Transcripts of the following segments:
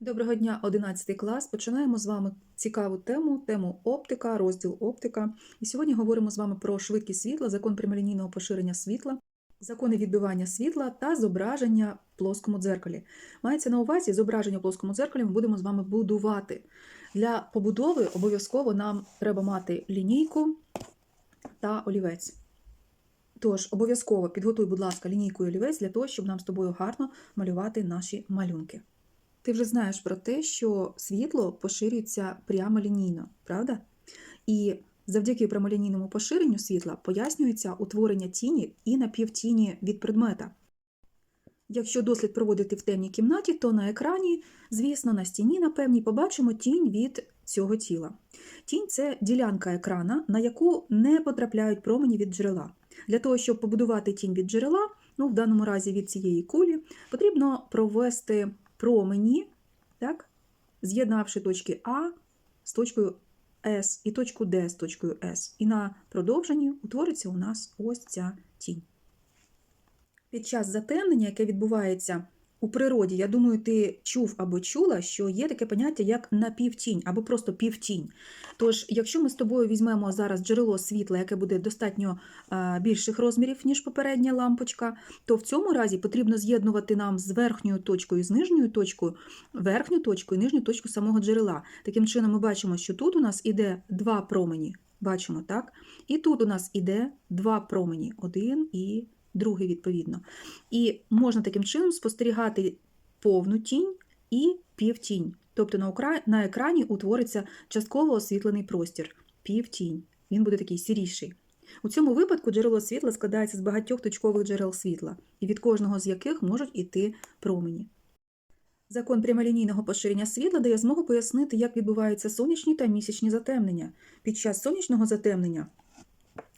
Доброго дня, 11 клас. Починаємо з вами цікаву тему, тему оптика, розділ оптика. І сьогодні говоримо з вами про швидкість світла, закон прямолінійного поширення світла, закони відбивання світла та зображення в плоскому дзеркалі. Мається на увазі зображення в плоскому дзеркалі ми будемо з вами будувати. Для побудови обов'язково нам треба мати лінійку та олівець. Тож, обов'язково підготуй, будь ласка, лінійку і олівець для того, щоб нам з тобою гарно малювати наші малюнки. Ти вже знаєш про те, що світло поширюється прямолінійно, правда? І завдяки прямолінійному поширенню світла пояснюється утворення тіні і напівтіні від предмета. Якщо дослід проводити в темній кімнаті, то на екрані, звісно, на стіні, на певній, побачимо тінь від цього тіла. Тінь це ділянка екрана, на яку не потрапляють промені від джерела. Для того, щоб побудувати тінь від джерела, ну, в даному разі від цієї кулі, потрібно провести промені, так, з'єднавши точки А з точкою С і точку Д з точкою С. І на продовженні утвориться у нас ось ця тінь. Під час затемнення, яке відбувається у природі, я думаю, ти чув або чула, що є таке поняття як напівтінь або просто півтінь. Тож, якщо ми з тобою візьмемо зараз джерело світла, яке буде достатньо а, більших розмірів, ніж попередня лампочка, то в цьому разі потрібно з'єднувати нам з верхньою точкою, з нижньою точкою, верхню точку і нижню точку самого джерела. Таким чином, ми бачимо, що тут у нас іде два промені. Бачимо, так? І тут у нас іде два промені, один і другий відповідно. І можна таким чином спостерігати повну тінь і півтінь. Тобто на, укра... на екрані утвориться частково освітлений простір, півтінь. Він буде такий сіріший. У цьому випадку джерело світла складається з багатьох точкових джерел світла, і від кожного з яких можуть іти промені. Закон прямолінійного поширення світла дає змогу пояснити, як відбуваються сонячні та місячні затемнення. Під час сонячного затемнення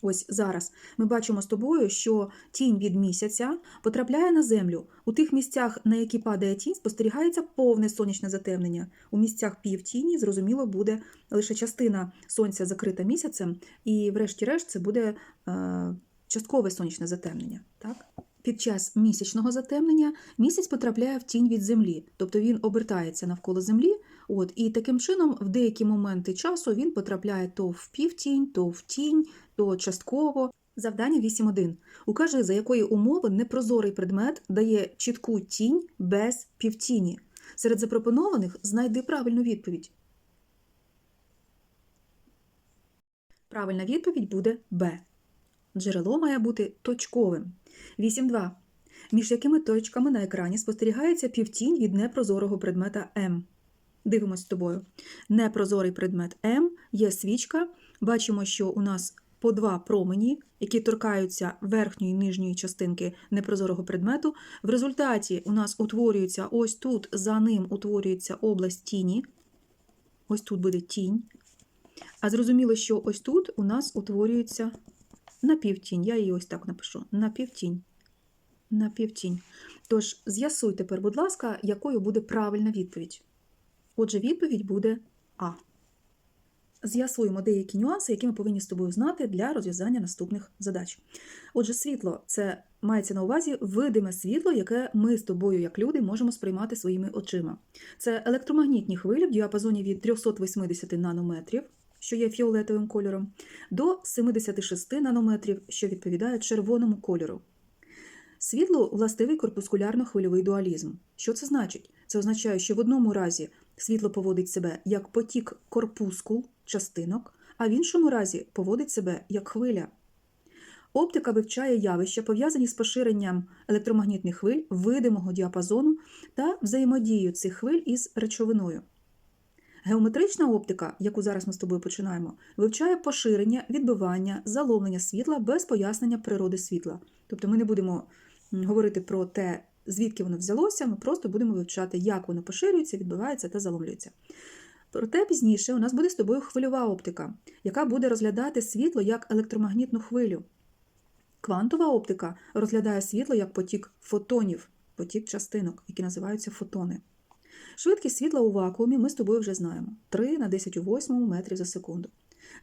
Ось зараз ми бачимо з тобою, що тінь від місяця потрапляє на землю. У тих місцях, на які падає тінь, спостерігається повне сонячне затемнення. У місцях півтіні, зрозуміло, буде лише частина сонця закрита місяцем, і, врешті-решт, це буде е, часткове сонячне затемнення. Так? Під час місячного затемнення місяць потрапляє в тінь від землі, тобто він обертається навколо землі. От, І таким чином, в деякі моменти часу він потрапляє то в півтінь, то в тінь, то частково. Завдання 8.1. Укажи, за якої умови непрозорий предмет дає чітку тінь без півтіні. Серед запропонованих знайди правильну відповідь. Правильна відповідь буде Б. Джерело має бути точковим. 8.2. Між якими точками на екрані спостерігається півтінь від непрозорого предмета М. Дивимось з тобою. Непрозорий предмет М є свічка. Бачимо, що у нас по два промені, які торкаються верхньої і нижньої частинки непрозорого предмету. В результаті у нас утворюється ось тут, за ним утворюється область тіні. Ось тут буде тінь. А зрозуміло, що ось тут у нас утворюється напівтінь. Я її ось так напишу: напівтінь. Напівтінь. Тож, з'ясуй тепер, будь ласка, якою буде правильна відповідь. Отже, відповідь буде А. З'ясуємо деякі нюанси, які ми повинні з тобою знати для розв'язання наступних задач. Отже, світло це мається на увазі видиме світло, яке ми з тобою, як люди, можемо сприймати своїми очима. Це електромагнітні хвилі в діапазоні від 380 нанометрів, що є фіолетовим кольором, до 76 нанометрів, що відповідає червоному кольору. Світло властивий корпускулярно-хвильовий дуалізм. Що це значить? Це означає, що в одному разі світло поводить себе як потік корпускул частинок, а в іншому разі поводить себе як хвиля. Оптика вивчає явища, пов'язані з поширенням електромагнітних хвиль видимого діапазону та взаємодією цих хвиль із речовиною. Геометрична оптика, яку зараз ми з тобою починаємо, вивчає поширення, відбивання, заломлення світла без пояснення природи світла. Тобто ми не будемо говорити про те, звідки воно взялося, ми просто будемо вивчати, як воно поширюється, відбивається та заломлюється. Проте пізніше у нас буде з тобою хвильова оптика, яка буде розглядати світло як електромагнітну хвилю. Квантова оптика розглядає світло як потік фотонів, потік частинок, які називаються фотони. Швидкість світла у вакуумі ми з тобою вже знаємо 3 на 10 у 8 метрів за секунду.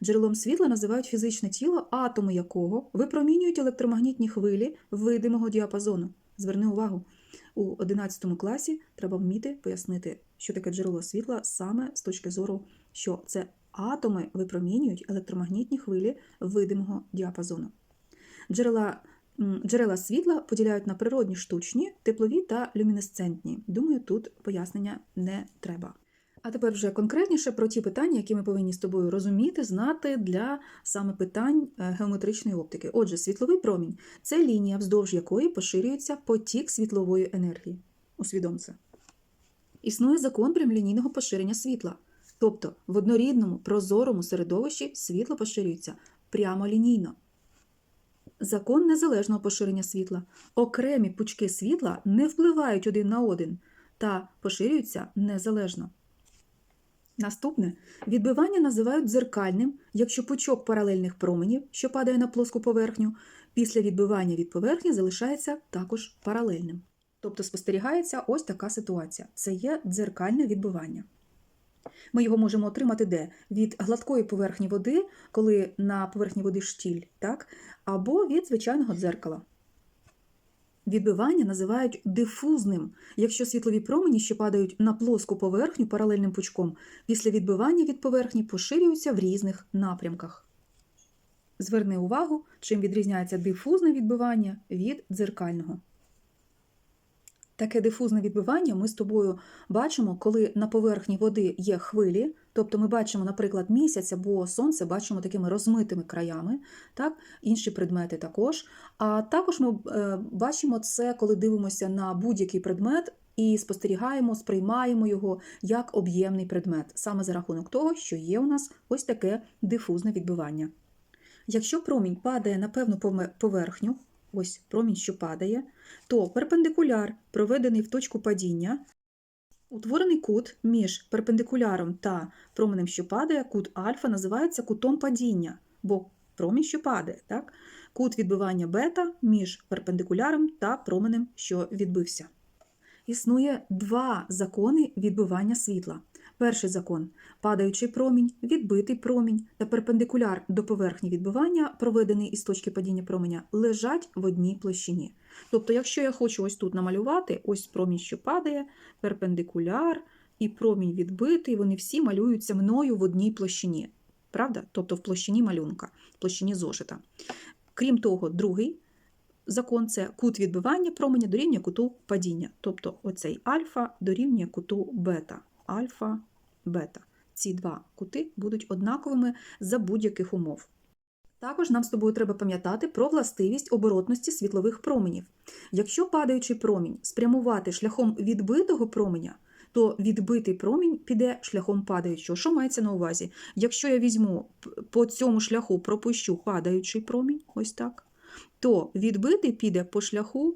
Джерелом світла називають фізичне тіло, атоми якого випромінюють електромагнітні хвилі видимого діапазону. Зверни увагу. У 11 класі треба вміти пояснити, що таке джерело світла саме з точки зору, що це атоми випромінюють електромагнітні хвилі видимого діапазону. Джерела, джерела світла поділяють на природні штучні, теплові та люмінесцентні. Думаю, тут пояснення не треба. А тепер вже конкретніше про ті питання, які ми повинні з тобою розуміти, знати для саме питань е, геометричної оптики. Отже, світловий промінь це лінія, вздовж якої поширюється потік світлової енергії. Усвідом це. Існує закон прямолінійного поширення світла. Тобто в однорідному прозорому середовищі світло поширюється прямолінійно. Закон незалежного поширення світла. Окремі пучки світла не впливають один на один та поширюються незалежно. Наступне відбивання називають дзеркальним, якщо пучок паралельних променів, що падає на плоску поверхню, після відбивання від поверхні залишається також паралельним. Тобто спостерігається ось така ситуація. Це є дзеркальне відбивання. Ми його можемо отримати де? Від гладкої поверхні води, коли на поверхні води штіль, так? або від звичайного дзеркала. Відбивання називають дифузним, якщо світлові промені, що падають на плоску поверхню паралельним пучком, після відбивання від поверхні поширюються в різних напрямках. Зверни увагу, чим відрізняється дифузне відбивання від дзеркального. Таке дифузне відбивання ми з тобою бачимо, коли на поверхні води є хвилі, тобто ми бачимо, наприклад, місяць або сонце, бачимо такими розмитими краями, так? інші предмети також. А також ми е, бачимо це, коли дивимося на будь-який предмет і спостерігаємо, сприймаємо його як об'ємний предмет, саме за рахунок того, що є у нас ось таке дифузне відбивання. Якщо промінь падає на певну поверхню, ось промінь, що падає, то перпендикуляр, проведений в точку падіння, утворений кут між перпендикуляром та променем, що падає, кут альфа називається кутом падіння, бо промінь, що падає, так? кут відбивання бета між перпендикуляром та променем, що відбився. Існує два закони відбивання світла. Перший закон падаючий промінь, відбитий промінь та перпендикуляр до поверхні відбивання, проведений із точки падіння променя, лежать в одній площині. Тобто, якщо я хочу ось тут намалювати, ось промінь, що падає, перпендикуляр і промінь відбитий, вони всі малюються мною в одній площині. Правда? Тобто в площині малюнка, в площині зошита. Крім того, другий закон це кут відбивання променя дорівнює куту падіння. Тобто оцей альфа дорівнює куту бета. Альфа, бета. Ці два кути будуть однаковими за будь-яких умов. Також нам з тобою треба пам'ятати про властивість оборотності світлових променів. Якщо падаючий промінь спрямувати шляхом відбитого променя, то відбитий промінь піде шляхом падаючого. Що мається на увазі? Якщо я візьму по цьому шляху пропущу падаючий промінь, ось так, то відбитий піде по шляху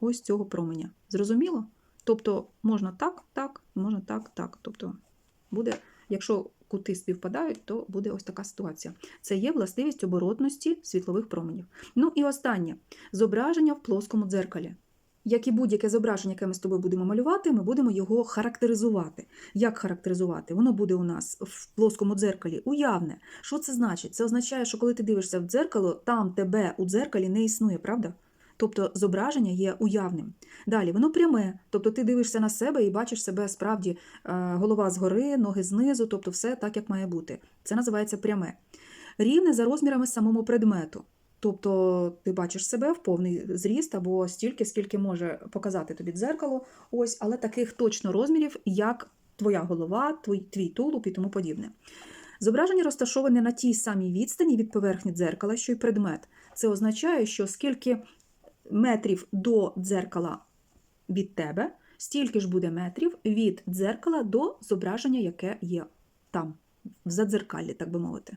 ось цього променя. Зрозуміло? Тобто можна так, так, можна так, так. Тобто буде, якщо кути співпадають, то буде ось така ситуація. Це є властивість оборотності світлових променів. Ну і останнє зображення в плоскому дзеркалі. Як і будь-яке зображення, яке ми з тобою будемо малювати, ми будемо його характеризувати. Як характеризувати? Воно буде у нас в плоскому дзеркалі уявне. Що це значить? Це означає, що коли ти дивишся в дзеркало, там тебе у дзеркалі не існує, правда? Тобто зображення є уявним. Далі воно пряме, тобто ти дивишся на себе і бачиш себе справді е, голова згори, ноги знизу, тобто все так, як має бути. Це називається пряме. Рівне за розмірами самому предмету. Тобто ти бачиш себе в повний зріст або стільки, скільки може показати тобі дзеркало, ось, але таких точно розмірів, як твоя голова, твій, твій тулуб і тому подібне. Зображення розташоване на тій самій відстані від поверхні дзеркала, що й предмет. Це означає, що скільки метрів до дзеркала від тебе, стільки ж буде метрів від дзеркала до зображення, яке є там, в задзеркалі, так би мовити.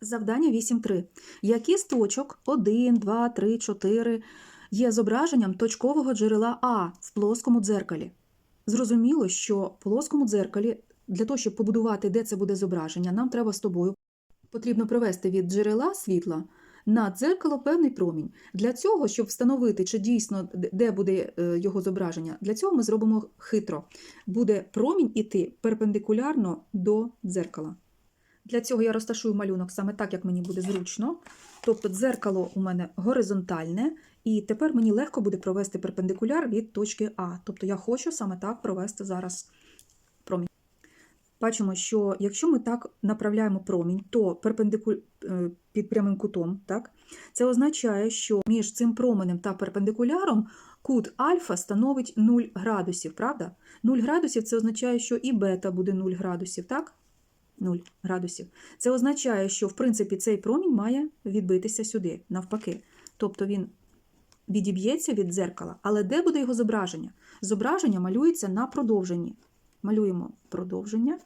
Завдання 8.3. Які з точок 1, 2, 3, 4 є зображенням точкового джерела А в плоскому дзеркалі? Зрозуміло, що в плоскому дзеркалі для того, щоб побудувати, де це буде зображення, нам треба з тобою потрібно привести від джерела світла на дзеркало певний промінь. Для цього, щоб встановити, чи дійсно де буде е, його зображення, для цього ми зробимо хитро. Буде промінь іти перпендикулярно до дзеркала. Для цього я розташую малюнок саме так, як мені буде зручно. Тобто дзеркало у мене горизонтальне, і тепер мені легко буде провести перпендикуляр від точки А. Тобто я хочу саме так провести зараз. Бачимо, що якщо ми так направляємо промінь, то перпендику... е, під прямим кутом, так? це означає, що між цим променем та перпендикуляром кут альфа становить 0 градусів, правда? 0 градусів це означає, що і бета буде 0 градусів, так? 0 градусів. Це означає, що в принципі цей промінь має відбитися сюди, навпаки. Тобто він відіб'ється від дзеркала, але де буде його зображення? Зображення малюється на продовженні. Малюємо продовження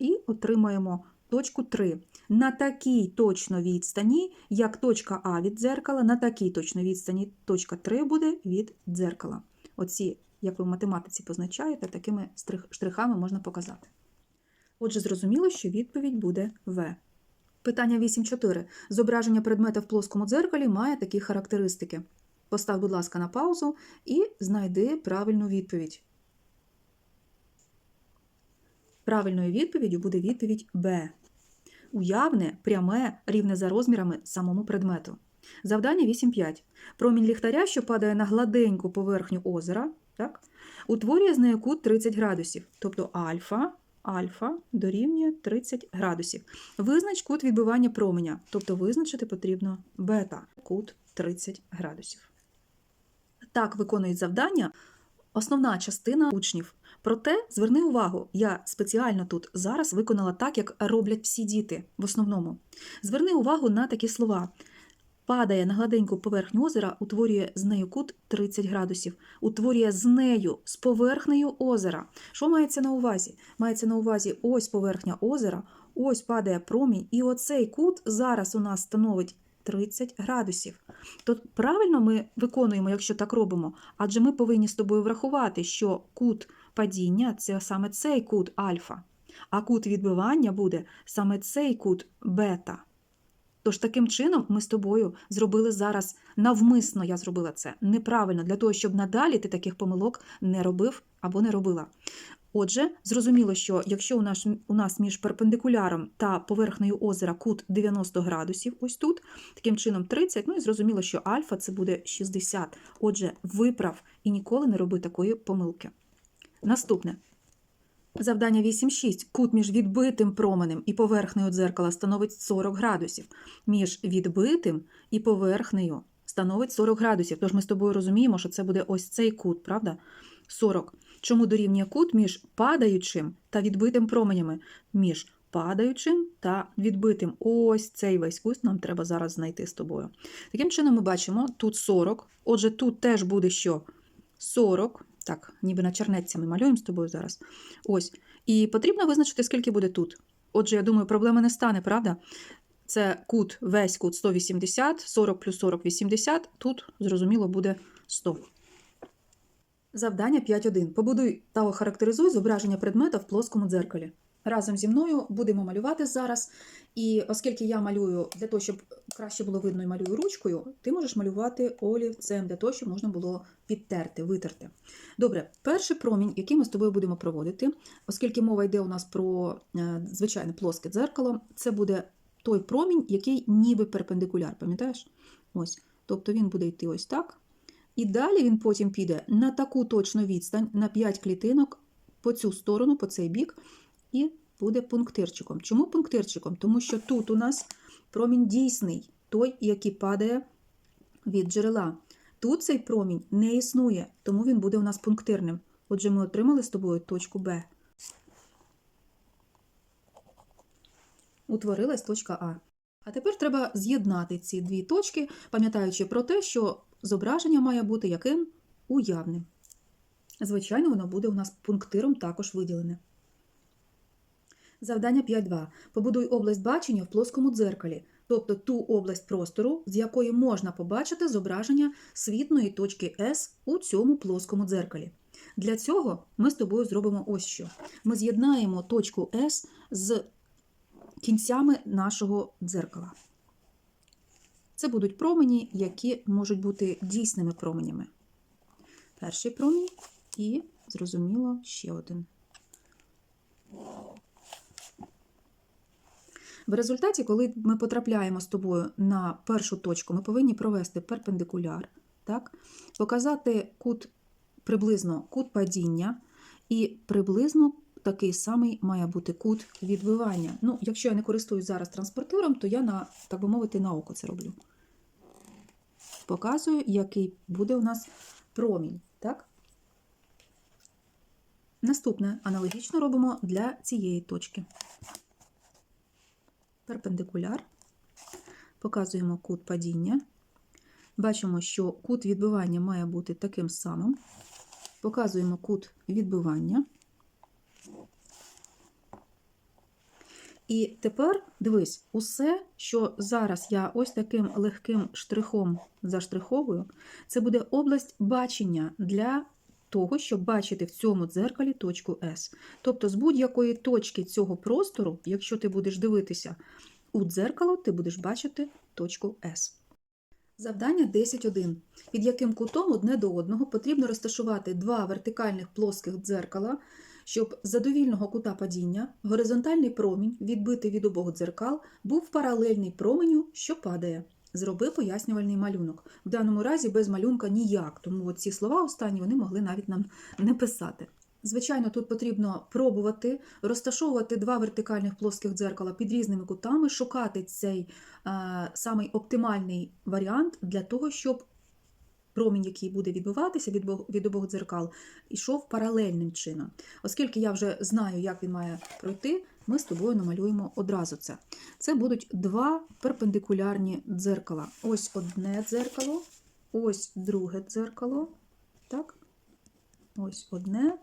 і отримаємо точку 3. На такій точно відстані, як точка А від дзеркала, на такій точно відстані точка 3 буде від дзеркала. Оці, як ви в математиці позначаєте, такими штрихами можна показати. Отже, зрозуміло, що відповідь буде В. Питання 8.4. Зображення предмета в плоскому дзеркалі має такі характеристики. Постав, будь ласка, на паузу і знайди правильну відповідь. Правильною відповіддю буде відповідь Б. Уявне, пряме, рівне за розмірами самому предмету. Завдання 8.5. Промінь ліхтаря, що падає на гладеньку поверхню озера, так, утворює з нею кут 30 градусів, тобто альфа, альфа дорівнює 30 градусів. Визнач кут відбивання променя, тобто визначити потрібно бета, кут 30 градусів. Так виконують завдання основна частина учнів. Проте зверни увагу, я спеціально тут зараз виконала так, як роблять всі діти в основному. Зверни увагу на такі слова. Падає на гладеньку поверхню озера, утворює з нею кут 30 градусів, утворює з нею, з поверхнею озера. Що мається на увазі? Мається на увазі ось поверхня озера, ось падає промінь, і оцей кут зараз у нас становить 30 градусів. То правильно ми виконуємо, якщо так робимо, адже ми повинні з тобою врахувати, що кут падіння це саме цей кут альфа, а кут відбивання буде саме цей кут бета. Тож таким чином ми з тобою зробили зараз навмисно я зробила це неправильно, для того, щоб надалі ти таких помилок не робив або не робила. Отже, зрозуміло, що якщо у нас, у нас між перпендикуляром та поверхнею озера кут 90 градусів, ось тут, таким чином 30, ну і зрозуміло, що альфа це буде 60. Отже, виправ і ніколи не роби такої помилки. Наступне. Завдання 8.6. Кут між відбитим променем і поверхнею дзеркала становить 40 градусів. Між відбитим і поверхнею становить 40 градусів. Тож ми з тобою розуміємо, що це буде ось цей кут, правда? 40. Чому дорівнює кут між падаючим та відбитим променями? Між падаючим та відбитим. Ось цей весь кут нам треба зараз знайти з тобою. Таким чином, ми бачимо тут 40. Отже, тут теж буде що? 40. Так, ніби на чернетці ми малюємо з тобою зараз. Ось. І потрібно визначити, скільки буде тут. Отже, я думаю, проблеми не стане, правда? Це кут, весь кут 180, 40 плюс 40 – 80. Тут, зрозуміло, буде 100. Завдання 5.1. Побудуй та охарактеризуй зображення предмета в плоскому дзеркалі. Разом зі мною будемо малювати зараз. І оскільки я малюю для того, щоб краще було видно і малюю ручкою, ти можеш малювати олівцем для того, щоб можна було підтерти, витерти. Добре, перший промінь, який ми з тобою будемо проводити, оскільки мова йде у нас про е, звичайне плоске дзеркало, це буде той промінь, який ніби перпендикуляр, пам'ятаєш? Ось. Тобто він буде йти ось так. І далі він потім піде на таку точну відстань, на 5 клітинок по цю сторону, по цей бік, і буде пунктирчиком. Чому пунктирчиком? Тому що тут у нас промінь дійсний, той, який падає від джерела. Тут цей промінь не існує, тому він буде у нас пунктирним. Отже, ми отримали з тобою точку Б. Утворилась точка А. А тепер треба з'єднати ці дві точки, пам'ятаючи про те, що зображення має бути яким уявним. Звичайно, воно буде у нас пунктиром також виділене. Завдання 5.2. Побудуй область бачення в плоскому дзеркалі, тобто ту область простору, з якої можна побачити зображення світної точки S у цьому плоскому дзеркалі. Для цього ми з тобою зробимо ось що. Ми з'єднаємо точку S з кінцями нашого дзеркала. Це будуть промені, які можуть бути дійсними променями. Перший промінь і, зрозуміло, ще один. В результаті, коли ми потрапляємо з тобою на першу точку, ми повинні провести перпендикуляр, так? показати кут приблизно кут падіння, і приблизно такий самий має бути кут відбивання. Ну, якщо я не користуюсь зараз транспортером, то я на, так би мовити, на око це роблю. Показую, який буде у нас промінь. Так? Наступне аналогічно робимо для цієї точки. Перпендикуляр. Показуємо кут падіння. Бачимо, що кут відбивання має бути таким самим. Показуємо кут відбивання. І тепер дивись, усе, що зараз я ось таким легким штрихом заштриховую, це буде область бачення для того, щоб бачити в цьому дзеркалі точку S. Тобто з будь-якої точки цього простору, якщо ти будеш дивитися у дзеркало, ти будеш бачити точку S. Завдання 10.1. Під яким кутом одне до одного потрібно розташувати два вертикальних плоских дзеркала, щоб з задовільного кута падіння горизонтальний промінь, відбитий від обох дзеркал, був паралельний променю, що падає. Зроби пояснювальний малюнок. В даному разі без малюнка ніяк, тому ці слова останні вони могли навіть нам не писати. Звичайно, тут потрібно пробувати розташовувати два вертикальних плоских дзеркала під різними кутами, шукати цей е, самий оптимальний варіант для того, щоб промінь, який буде відбиватися від, від обох дзеркал, йшов паралельним чином. Оскільки я вже знаю, як він має пройти, ми з тобою намалюємо одразу це. Це будуть два перпендикулярні дзеркала. Ось одне дзеркало, ось друге дзеркало. Так? Ось одне,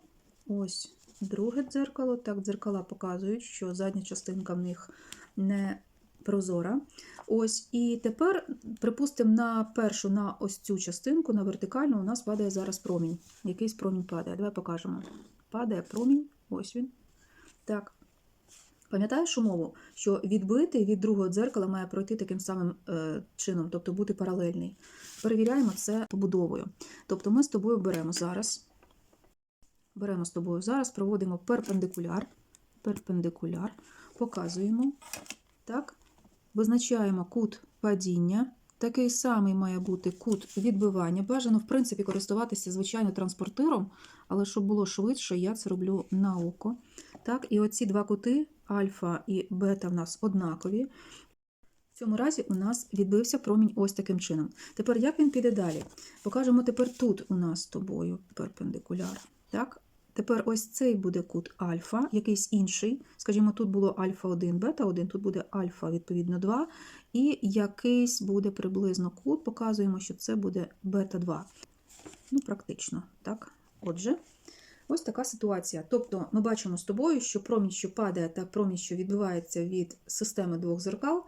ось друге дзеркало. Так, дзеркала показують, що задня частинка в них не прозора. Ось, і тепер, припустимо, на першу, на ось цю частинку, на вертикальну, у нас падає зараз промінь. Якийсь промінь падає. Давай покажемо. Падає промінь, ось він. Так. Пам'ятаєш умову, що відбитий від другого дзеркала має пройти таким самим е, чином, тобто бути паралельний. Перевіряємо це побудовою. Тобто ми з тобою беремо зараз, беремо з тобою зараз, проводимо перпендикуляр, перпендикуляр, показуємо, так, визначаємо кут падіння. Такий самий має бути кут відбивання. Бажано, в принципі, користуватися, звичайно, транспортером, але щоб було швидше, я це роблю на око. Так, і оці два кути, альфа і бета, в нас однакові. В цьому разі у нас відбився промінь ось таким чином. Тепер як він піде далі? Покажемо тепер тут у нас з тобою перпендикуляр. Так? Тепер ось цей буде кут альфа, якийсь інший. Скажімо, тут було альфа 1, бета 1, тут буде альфа, відповідно, 2. І якийсь буде приблизно кут, показуємо, що це буде бета 2. Ну, практично, так. Отже, ось така ситуація. Тобто ми бачимо з тобою, що промінь, що падає, та промінь, що відбивається від системи двох зеркал,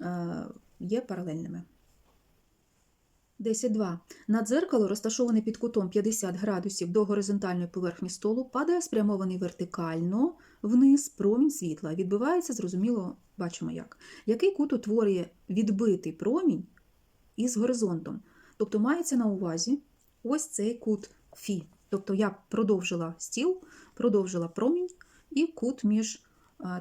е, є паралельними. 10.2. На дзеркало, розташоване під кутом 50 градусів до горизонтальної поверхні столу, падає спрямований вертикально вниз промінь світла. Відбивається, зрозуміло, бачимо як. Який кут утворює відбитий промінь із горизонтом? Тобто мається на увазі ось цей кут Фі. Тобто я продовжила стіл, продовжила промінь і кут між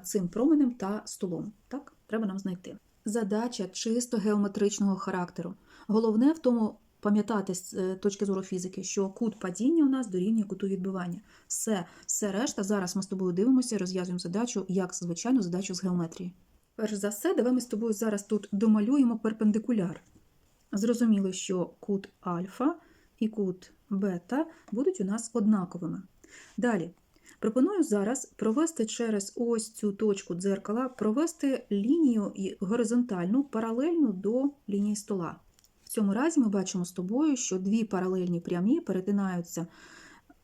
цим променем та столом. Так, треба нам знайти. Задача чисто геометричного характеру. Головне в тому пам'ятати з е, точки зору фізики, що кут падіння у нас дорівнює куту відбивання. Все, все решта. Зараз ми з тобою дивимося, розв'язуємо задачу, як звичайну задачу з геометрії. Перш за все, давай ми з тобою зараз тут домалюємо перпендикуляр. Зрозуміло, що кут альфа і кут бета будуть у нас однаковими. Далі. Пропоную зараз провести через ось цю точку дзеркала, провести лінію горизонтальну паралельну до лінії стола. В цьому разі ми бачимо з тобою, що дві паралельні прямі перетинаються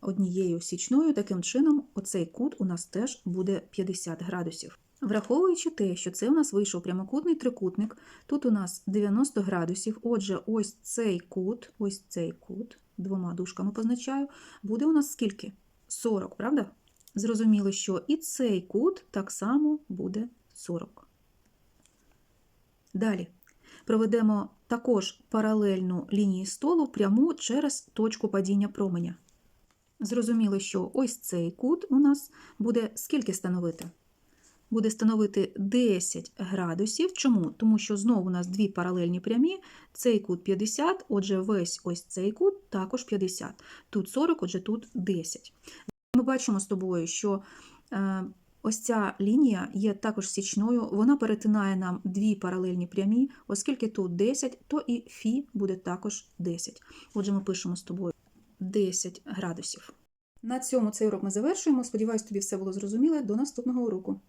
однією січною. Таким чином, оцей кут у нас теж буде 50 градусів. Враховуючи те, що це у нас вийшов прямокутний трикутник, тут у нас 90 градусів. Отже, ось цей кут, ось цей кут, двома дужками позначаю, буде у нас скільки? 40, правда? Зрозуміло, що і цей кут так само буде 40. Далі проведемо також паралельну лінії столу пряму через точку падіння променя. Зрозуміло, що ось цей кут у нас буде скільки становити? Буде становити 10 градусів. Чому? Тому що знову у нас дві паралельні прямі, цей кут 50, отже, весь ось цей кут також 50. Тут 40, отже, тут 10. Ми бачимо з тобою, що е, ось ця лінія є також січною, вона перетинає нам дві паралельні прямі, оскільки тут 10, то і фі буде також 10. Отже, ми пишемо з тобою 10 градусів. На цьому цей урок ми завершуємо. Сподіваюсь, тобі все було зрозуміло. До наступного уроку.